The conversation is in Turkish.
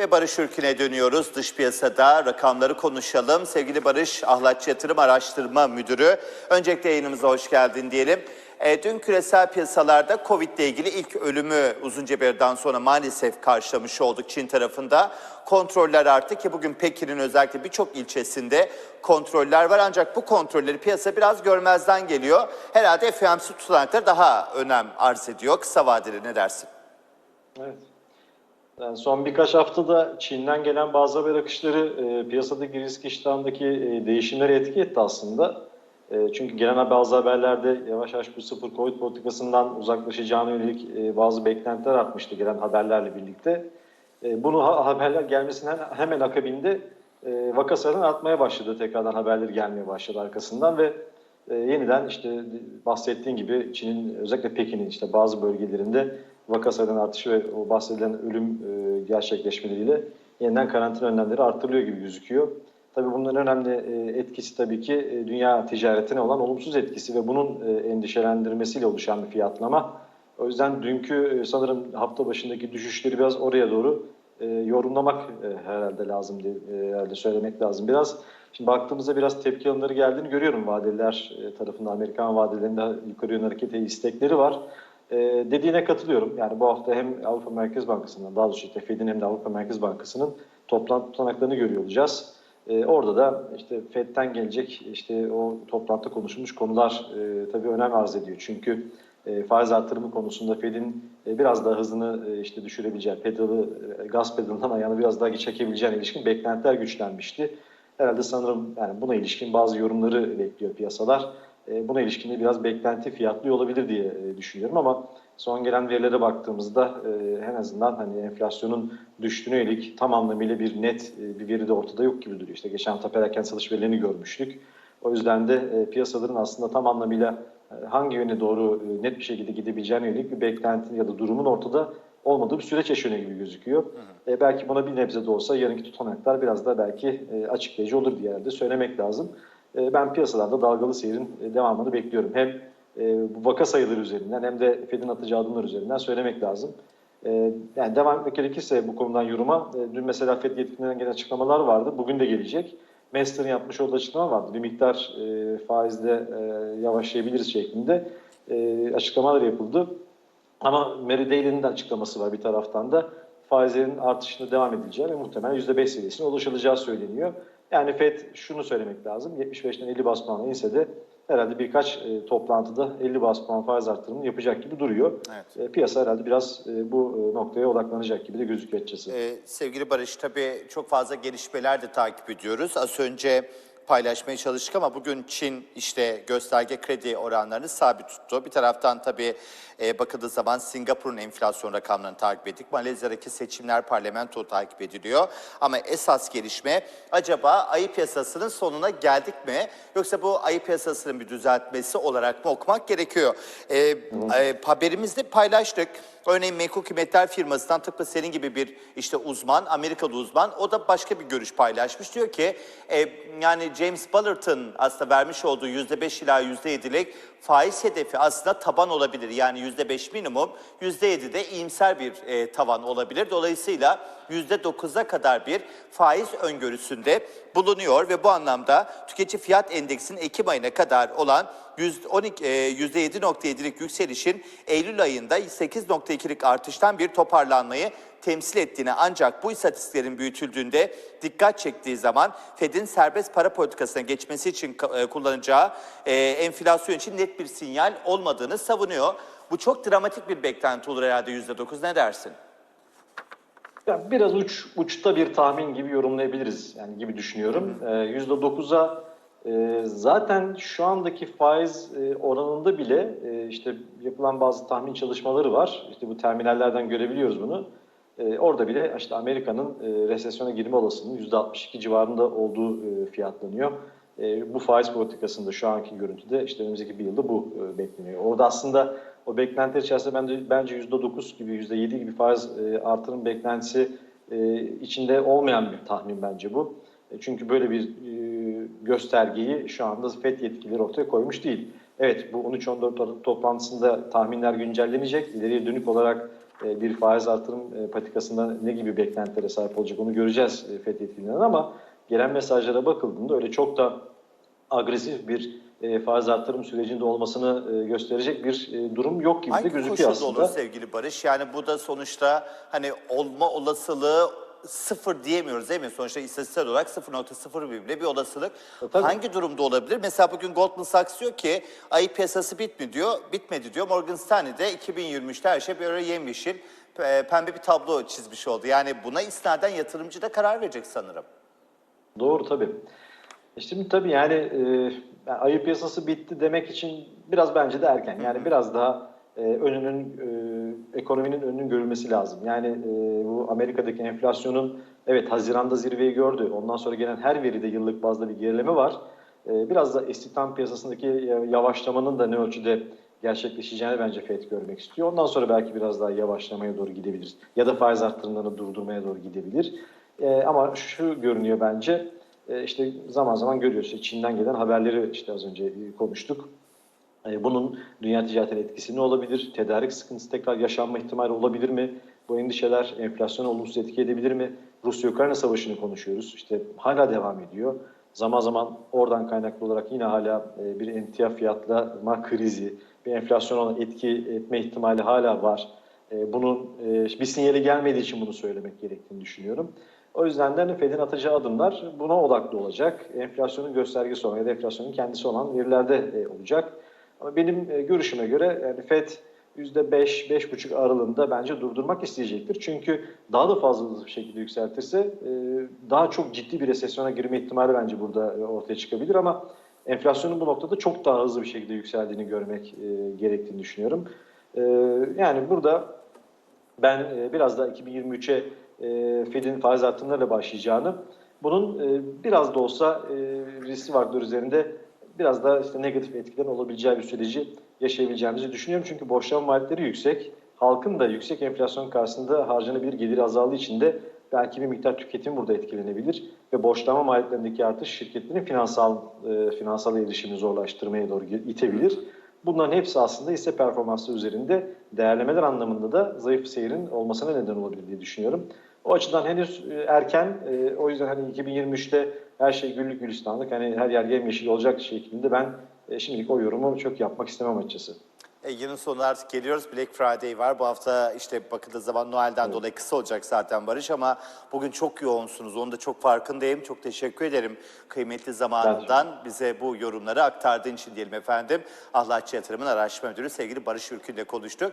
Ve Barış Ürkün'e dönüyoruz. Dış piyasada rakamları konuşalım. Sevgili Barış, Ahlatçı Yatırım Araştırma Müdürü. Öncelikle yayınımıza hoş geldin diyelim. E, dün küresel piyasalarda Covid ile ilgili ilk ölümü uzunca bir aradan sonra maalesef karşılamış olduk Çin tarafında. Kontroller arttı ki bugün Pekin'in özellikle birçok ilçesinde kontroller var. Ancak bu kontrolleri piyasa biraz görmezden geliyor. Herhalde FOMC tutanakları daha önem arz ediyor. Kısa vadeli ne dersin? Evet. Yani son birkaç haftada Çin'den gelen bazı haber akışları e, piyasadaki risk iştahındaki e, değişimleri etki etti aslında. E, çünkü gelen bazı haberlerde yavaş yavaş bu sıfır Covid politikasından uzaklaşacağına yönelik e, bazı beklentiler artmıştı gelen haberlerle birlikte. E, bunu ha- haberler gelmesinden hemen akabinde e, vaka sayıları artmaya başladı. Tekrardan haberleri gelmeye başladı arkasından ve e, yeniden işte bahsettiğin gibi Çin'in özellikle Pekin'in işte bazı bölgelerinde vaka sayılarının artışı ve o bahsedilen ölüm e, gerçekleşmeleriyle yeniden karantina önlemleri artırılıyor gibi gözüküyor. Tabii bunların önemli e, etkisi tabii ki e, dünya ticaretine olan olumsuz etkisi ve bunun e, endişelendirmesiyle oluşan bir fiyatlama. O yüzden dünkü sanırım hafta başındaki düşüşleri biraz oraya doğru yorumlamak herhalde lazım diye herhalde söylemek lazım biraz. Şimdi baktığımızda biraz tepki alımları geldiğini görüyorum vadeliler e, tarafında Amerikan vadelerinde yukarı yönlü hareket istekleri var. E, dediğine katılıyorum. Yani bu hafta hem Avrupa Merkez Bankası'ndan daha doğrusu işte Fed'in hem de Avrupa Merkez Bankası'nın toplantı tutanaklarını görüyor olacağız. E, orada da işte Fed'den gelecek işte o toplantıda konuşulmuş konular e, tabii önem arz ediyor. Çünkü e, faiz artırımı konusunda Fed'in e, biraz daha hızını e, işte düşürebileceği, pedalı, e, gaz pedalından ayağını biraz daha çekebileceğine ilişkin beklentiler güçlenmişti. Herhalde sanırım yani buna ilişkin bazı yorumları bekliyor piyasalar. E, buna ilişkin de biraz beklenti fiyatlıyor olabilir diye e, düşünüyorum ama son gelen verilere baktığımızda e, en azından hani enflasyonun düştüğüne yönelik tam anlamıyla bir net e, bir veri de ortada yok gibi duruyor. İşte geçen hafta perakende satış verilerini görmüştük. O yüzden de e, piyasaların aslında tam anlamıyla e, hangi yöne doğru e, net bir şekilde gidebileceğine yönelik bir beklenti ya da durumun ortada olmadığı bir süreç yaşanıyor gibi gözüküyor. E, belki buna bir nebze de olsa yarınki tutanaklar biraz da belki e, açıklayıcı olur diye herhalde söylemek lazım. E, ben piyasalarda dalgalı seyrin e, devamını bekliyorum. Hem e, bu vaka sayıları üzerinden hem de Fed'in atacağı adımlar üzerinden söylemek lazım. Yani devam etmek gerekirse bu konudan yoruma, dün mesela Fed yetkililerinden gelen açıklamalar vardı. Bugün de gelecek. Master'ın yapmış olduğu açıklama vardı. Bir miktar e, faizle e, yavaşlayabiliriz şeklinde açıklamalar yapıldı. Ama Mary Daly'nin de açıklaması var bir taraftan da faizlerin artışına devam edileceği ve muhtemelen %5 seviyesine ulaşılacağı söyleniyor. Yani FED şunu söylemek lazım. 75'ten 50 bas puanla inse de herhalde birkaç e, toplantıda 50 bas puan faiz artırımını yapacak gibi duruyor. Evet. E, piyasa herhalde biraz e, bu e, noktaya odaklanacak gibi de gözüküyor açıkçası. Ee, sevgili Barış, tabii çok fazla gelişmeler de takip ediyoruz. Az önce paylaşmaya çalıştık ama bugün Çin işte gösterge kredi oranlarını sabit tuttu. Bir taraftan tabii e, bakıldığı zaman Singapur'un enflasyon rakamlarını takip ettik. Malezya'daki seçimler parlamento takip ediliyor. Ama esas gelişme acaba ayı piyasasının sonuna geldik mi? Yoksa bu ayı piyasasının bir düzeltmesi olarak mı okumak gerekiyor? E, e, haberimizde paylaştık. Örneğin menkul kıymetler firmasından tıpkı senin gibi bir işte uzman, Amerikalı uzman o da başka bir görüş paylaşmış. Diyor ki e, yani James Bullert'ın aslında vermiş olduğu %5 ila %7'lik faiz hedefi aslında taban olabilir. Yani %5 minimum, %7 de iyimser bir e, tavan olabilir. Dolayısıyla %9'a kadar bir faiz öngörüsünde bulunuyor ve bu anlamda tüketici fiyat endeksinin Ekim ayına kadar olan %12, e, %7.7'lik yükselişin Eylül ayında 8.2'lik artıştan bir toparlanmayı temsil ettiğini ancak bu istatistiklerin büyütüldüğünde dikkat çektiği zaman Fed'in serbest para politikasına geçmesi için e, kullanacağı e, enflasyon için net bir sinyal olmadığını savunuyor. Bu çok dramatik bir beklenti olur herhalde %9 ne dersin? Yani biraz uç uçta bir tahmin gibi yorumlayabiliriz yani gibi düşünüyorum. Ee, %9'a e, zaten şu andaki faiz e, oranında bile e, işte yapılan bazı tahmin çalışmaları var. İşte bu terminallerden görebiliyoruz bunu. E, orada bile işte Amerika'nın e, resesyona girme olasılığının %62 civarında olduğu e, fiyatlanıyor. E, bu faiz politikasında şu anki görüntüde işte önümüzdeki bir yılda bu e, bekleniyor. Orada aslında o beklentiler içerisinde bence, bence %9 gibi %7 gibi faiz artırım beklentisi içinde olmayan bir tahmin bence bu. Çünkü böyle bir göstergeyi şu anda FED yetkilileri ortaya koymuş değil. Evet bu 13-14 Aralık toplantısında tahminler güncellenecek. İleriye dönük olarak bir faiz artırım e, patikasında ne gibi beklentilere sahip olacak onu göreceğiz e, FED yetkililerinden ama gelen mesajlara bakıldığında öyle çok da agresif bir e, faiz artırım sürecinde olmasını e, gösterecek bir e, durum yok gibi de Hangi gözüküyor koşulda aslında. olur sevgili Barış? Yani bu da sonuçta hani olma olasılığı sıfır diyemiyoruz değil mi? Sonuçta istatistiksel olarak 0.01 bile bir olasılık. E, tabii. Hangi durumda olabilir? Mesela bugün Goldman Sachs diyor ki ayı piyasası bitmi diyor, bitmedi diyor. Morgan Stanley de 2023'te her şey böyle yemyeşil, e, pembe bir tablo çizmiş oldu. Yani buna isnaden yatırımcı da karar verecek sanırım. Doğru tabii. E Şimdi tabii yani, e, ayı piyasası bitti demek için biraz bence de erken. Yani biraz daha e, önünün e, ekonominin önünün görülmesi lazım. Yani e, bu Amerika'daki enflasyonun evet Haziran'da zirveyi gördü. Ondan sonra gelen her veride yıllık bazda bir gerileme var. E, biraz da istihdam piyasasındaki yavaşlamanın da ne ölçüde gerçekleşeceğini bence FED görmek istiyor. Ondan sonra belki biraz daha yavaşlamaya doğru gidebilir. Ya da faiz arttırımlarını durdurmaya doğru gidebilir. E, ama şu görünüyor bence e, işte zaman zaman görüyoruz. Çin'den gelen haberleri işte az önce konuştuk. E, Bunun dünya ticaretine etkisi ne olabilir? Tedarik sıkıntısı tekrar yaşanma ihtimali olabilir mi? Bu endişeler enflasyonu olumsuz etki edebilir mi? Rusya-Ukrayna savaşını konuşuyoruz. İşte hala devam ediyor. Zaman zaman oradan kaynaklı olarak yine hala e, bir emtia fiyatlama krizi, bir enflasyon olan etki etme ihtimali hala var. E, Bunun e, bir sinyali gelmediği için bunu söylemek gerektiğini düşünüyorum. O yüzden de Fed'in atacağı adımlar buna odaklı olacak. Enflasyonun göstergesi olan ya da enflasyonun kendisi olan verilerde olacak. Ama benim e, görüşüme göre yani Fed %5-5,5 aralığında bence durdurmak isteyecektir. Çünkü daha da fazla hızlı bir şekilde yükseltirse e, daha çok ciddi bir resesyona girme ihtimali bence burada e, ortaya çıkabilir ama enflasyonun bu noktada çok daha hızlı bir şekilde yükseldiğini görmek gerektiğini düşünüyorum. Yani burada ben biraz da 2023'e e, Fed'in faiz artımlarıyla başlayacağını, bunun biraz da olsa riski faktör üzerinde biraz da işte negatif etkilerin olabileceği bir süreci yaşayabileceğimizi düşünüyorum. Çünkü borçlanma maliyetleri yüksek. Halkın da yüksek enflasyon karşısında harcanabilir gelir azaldığı için de belki bir miktar tüketim burada etkilenebilir ve borçlanma maliyetlerindeki artış şirketlerin finansal e, finansal erişimini zorlaştırmaya doğru itebilir. Bunların hepsi aslında hisse performansı üzerinde değerlemeler anlamında da zayıf seyrin olmasına neden olabilir diye düşünüyorum. O açıdan henüz e, erken. E, o yüzden hani 2023'te her şey güllük gülistanlık hani her yer yemyeşil olacak şeklinde ben e, şimdilik o yorumu çok yapmak istemem açıkçası. E, yılın sonuna artık geliyoruz. Black Friday var. Bu hafta işte bakıldığı zaman Noel'den dolayı kısa olacak zaten Barış ama bugün çok yoğunsunuz. Onu da çok farkındayım. Çok teşekkür ederim kıymetli zamanından bize bu yorumları aktardığın için diyelim efendim. Ahlatçı Yatırım'ın araştırma müdürü sevgili Barış Ürkü ile konuştuk.